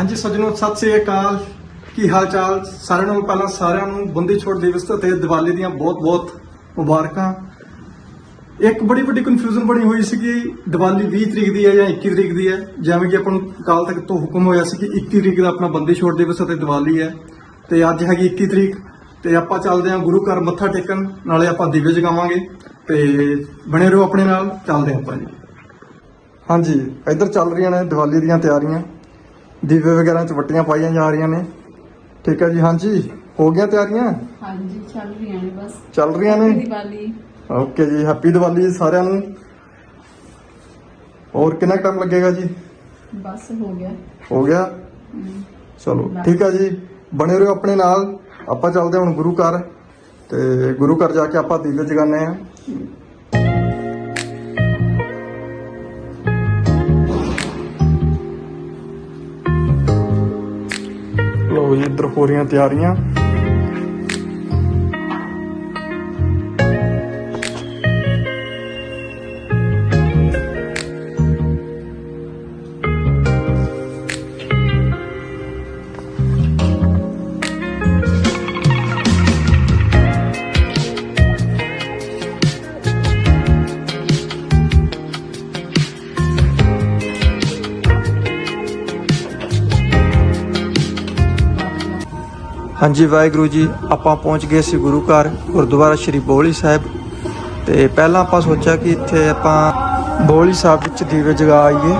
ਹਾਂਜੀ ਸੱਜਣੋ, ਸਤਿ ਸ੍ਰੀ ਅਕਾਲ। ਕੀ ਹਾਲ ਚਾਲ ਸਾਰਿਆਂ ਨੂੰ ਪਹਿਲਾਂ ਸਾਰਿਆਂ ਨੂੰ ਬੰਦੀ ਛੋੜ ਦਿਵਸ ਤੇ ਦੀਵਾਲੀ ਦੀਆਂ ਬਹੁਤ-ਬਹੁਤ ਮੁਬਾਰਕਾਂ। ਇੱਕ ਬੜੀ ਵੱਡੀ ਕਨਫਿਊਜ਼ਨ ਬਣੀ ਹੋਈ ਸੀ ਕਿ ਦੀਵਾਲੀ 20 ਤਰੀਕ ਦੀ ਹੈ ਜਾਂ 21 ਤਰੀਕ ਦੀ ਹੈ। ਜਿਵੇਂ ਕਿ ਆਪਾਂ ਨੂੰ ਕਾਲ ਤੱਕ ਤੋਂ ਹੁਕਮ ਹੋਇਆ ਸੀ ਕਿ 21 ਤਰੀਕ ਦਾ ਆਪਣਾ ਬੰਦੀ ਛੋੜ ਦਿਵਸ ਅਤੇ ਦੀਵਾਲੀ ਹੈ। ਤੇ ਅੱਜ ਹੈਗੀ 21 ਤਰੀਕ। ਤੇ ਆਪਾਂ ਚੱਲਦੇ ਹਾਂ ਗੁਰੂ ਘਰ ਮੱਥਾ ਟੇਕਣ। ਨਾਲੇ ਆਪਾਂ ਦੀਵੇ ਜਗਾਵਾਂਗੇ। ਤੇ ਬਣੇ ਰਹੋ ਆਪਣੇ ਨਾਲ। ਚੱਲਦੇ ਹਾਂ ਆਪਾਂ ਜੀ। ਹਾਂਜੀ, ਇੱਧਰ ਚੱਲ ਰਹੀਆਂ ਨੇ ਦੀਵਾਲੀ ਦੀਆਂ ਤਿਆਰੀਆਂ। ਦੀਵੇ ਵਗੈਰਾ ਚ ਵੱਟੀਆਂ ਪਾਈਆਂ ਜਾ ਰਹੀਆਂ ਨੇ। ਠੀਕ ਹੈ ਜੀ ਹਾਂਜੀ ਹੋ ਗਈਆਂ ਤਿਆਰੀਆਂ? ਹਾਂਜੀ ਚੱਲ ਰਹੀਆਂ ਨੇ ਬਸ। ਚੱਲ ਰਹੀਆਂ ਨੇ? ਦੀਵਾਲੀ। ਓਕੇ ਜੀ ਹੈਪੀ ਦੀਵਾਲੀ ਸਾਰਿਆਂ ਨੂੰ। ਹੋਰ ਕਿੰਨਾ ਟਾਈਮ ਲੱਗੇਗਾ ਜੀ? ਬਸ ਹੋ ਗਿਆ। ਹੋ ਗਿਆ? ਚਲੋ ਠੀਕ ਹੈ ਜੀ ਬਣੇ ਰਹੋ ਆਪਣੇ ਨਾਲ। ਆਪਾਂ ਚੱਲਦੇ ਹੁਣ ਗੁਰੂ ਘਰ। ਤੇ ਗੁਰੂ ਘਰ ਜਾ ਕੇ ਆਪਾਂ ਦੀਵੇ ਜਗਾਉਂਦੇ ਆ ਲੋ ਇੱਧਰ ਹੋ ਰਹੀਆਂ ਤਿਆਰੀਆਂ। ਹਾਂਜੀ, ਵਾਹਿਗੁਰੂ ਜੀ, ਆਪਾਂ ਪਹੁੰਚ ਗਏ ਸੀ ਗੁਰੂ ਘਰ, ਗੁਰਦੁਆਰਾ ਸ਼੍ਰੀ ਬੋਲੀ ਸਾਹਿਬ। ਤੇ ਪਹਿਲਾਂ ਆਪਾਂ ਸੋਚਿਆ ਕਿ ਇੱਥੇ ਆਪਾਂ ਬੋਲੀ ਸਾਹਿਬ ਵਿੱਚ ਦੀਵੇ ਜਗਾ ਆਈਏ।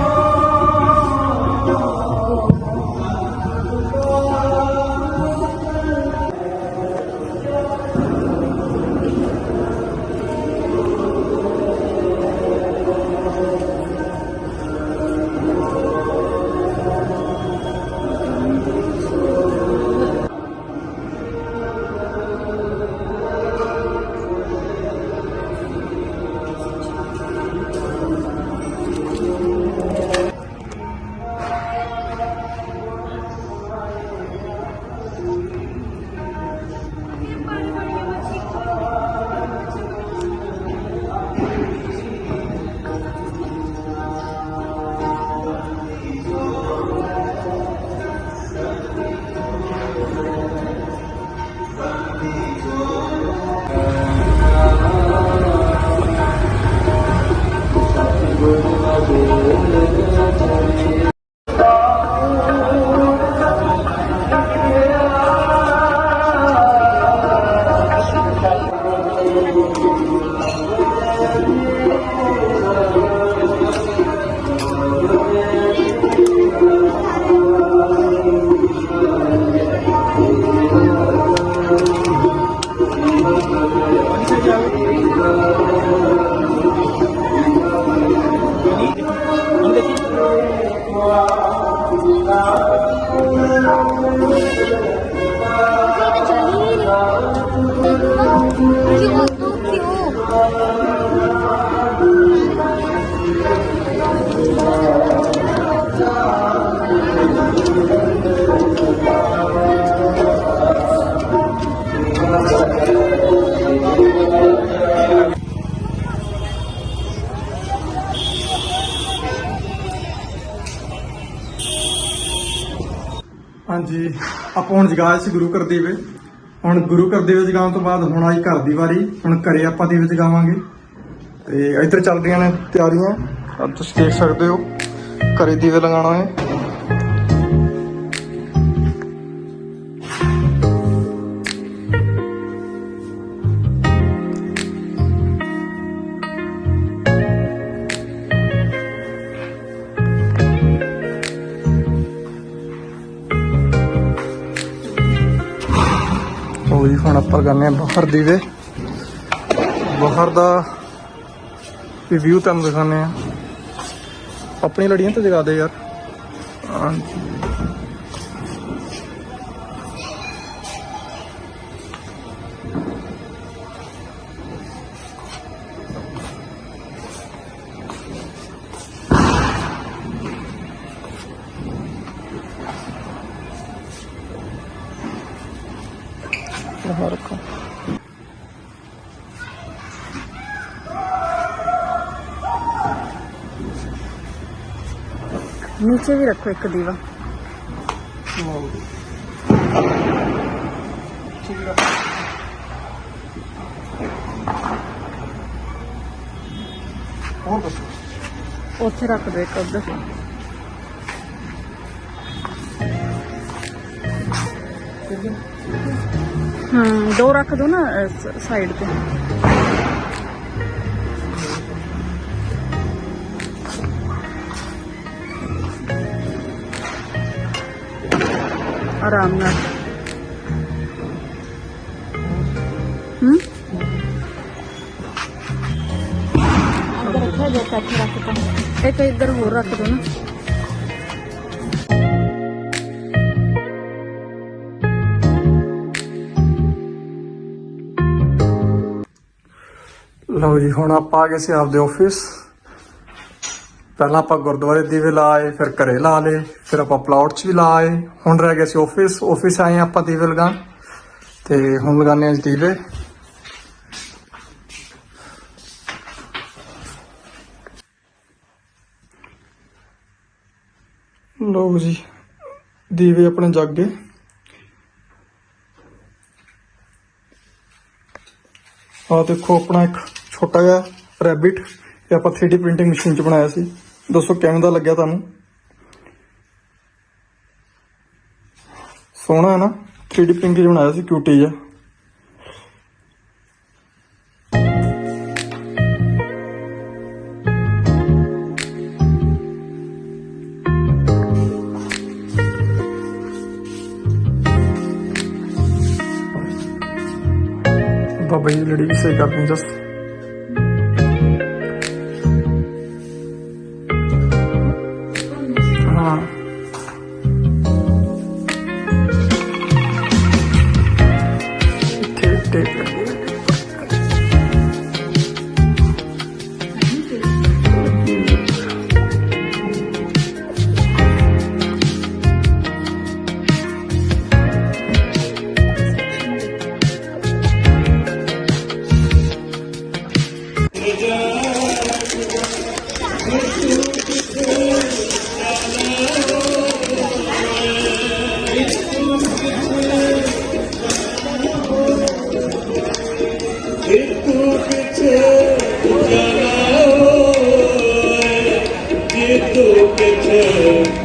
ਜੀ, ਆਪਾਂ ਹੁਣ ਜਗਾਇਆ ਸੀ ਗੁਰੂ ਘਰ ਦੀਵੇ ਹੁਣ ਗੁਰੂ ਘਰ ਦੀਵੇ ਜਗਾਉਣ ਤੋਂ ਬਾਅਦ ਹੁਣ ਆਈ ਘਰ ਦੀ ਵਾਰੀ, ਹੁਣ ਘਰੇ ਆਪਾਂ ਦੀਵੇ ਜਗਾਵਾਂਗੇ। ਤੇ ਇੱਧਰ ਚੱਲ ਰਹੀਆਂ ਨੇ ਤਿਆਰੀਆਂ। ਤੁਸੀਂ ਦੇਖ ਸਕਦੇ ਹੋ, ਘਰੇ ਦੀਵੇ ਲਗਾਉਣਾ ਹੈ। ਹੁਣ ਆਪਾਂ ਕਰਨੇ ਆ ਬਾਹਰ ਦੀਵੇ। ਬਾਹਰ ਦਾ ਵੀ ਵਿਊ ਤੁਹਾਨੂੰ ਦਿਖਾਣੇ ਆ ਆਪਣੀ ਲੜੀਆਂ ਤੇ ਜਗਾ ਦੇ ਯਾਰ। ਹਾਂਜੀ। ਬਾਹਰ ਨੀਚੇ ਵੀ ਰੱਖੋ ਇੱਕ ਦੀਵਾ ਹੋਰ ਦੱਸੋ ਉੱਥੇ ਰੱਖ ਦੇ ਇੱਕ ਉੱਧਰ ਹਮ ਦੋ ਰੱਖ ਦੋ ਨਾ ਸਾਈਡ ਤੇ ਆਰਾਮ ਨਾਲ ਹਮ ਅੰਦਰ ਰੱਖਿਆ ਲਓ ਜੀ, ਹੁਣ ਆਪਾਂ ਆ ਗਏ ਸੀ ਆਪਦੇ ਆਫਿਸ ਪਹਿਲਾਂ ਆਪਾਂ ਗੁਰਦੁਆਰੇ ਦੀਵੇ ਲਾਏ, ਫਿਰ ਘਰੇ ਲਾ ਲਏ, ਫਿਰ ਆਪਾਂ ਪਲਾਟ 'ਚ ਵੀ ਲਾਏ। ਹੁਣ ਰਹਿ ਗਏ ਸੀ ਆਫਿਸ ਆਫਿਸ ਆਏ ਆਪਾਂ ਦੀਵੇ ਲਗਾਉਣ। ਤੇ ਹੁਣ ਲਗਾਉਂਦੇ ਹਾਂ ਜੀ ਦੀਵੇ। ਲਓ ਜੀ, ਦੀਵੇ ਆਪਣੇ ਜਗ ਗਏ। ਆ ਦੇਖੋ ਆਪਣਾ ਇੱਕ ਛੋਟਾ ਜਿਹਾ ਰੈਬਿਟ ਇਹ ਆਪਾਂ 3D ਪ੍ਰਿੰਟਿੰਗ ਮਸ਼ੀਨ 'ਚ ਬਣਾਇਆ ਸੀ। ਦੱਸੋ ਕਿਵੇਂ ਦਾ ਲੱਗਿਆ ਤੁਹਾਨੂੰ? ਸੋਹਣਾ ਹੈ ਨਾ? 3D ਪ੍ਰਿੰਟਿੰਗ 'ਚ ਬਣਾਇਆ ਸੀ ਕਿਊਟੀ ਜਿਹਾ। ਬਾਬਾ ਜੀ ਲੜੀ ਵੀ ਸਹੀ ਕਰਦੇ ਜਸਟ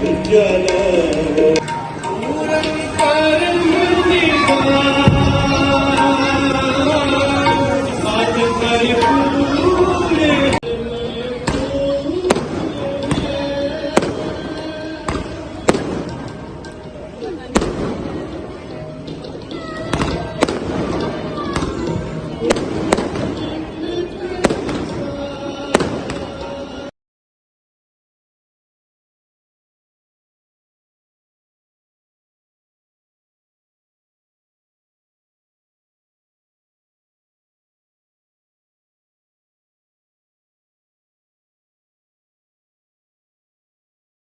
Yeah. good.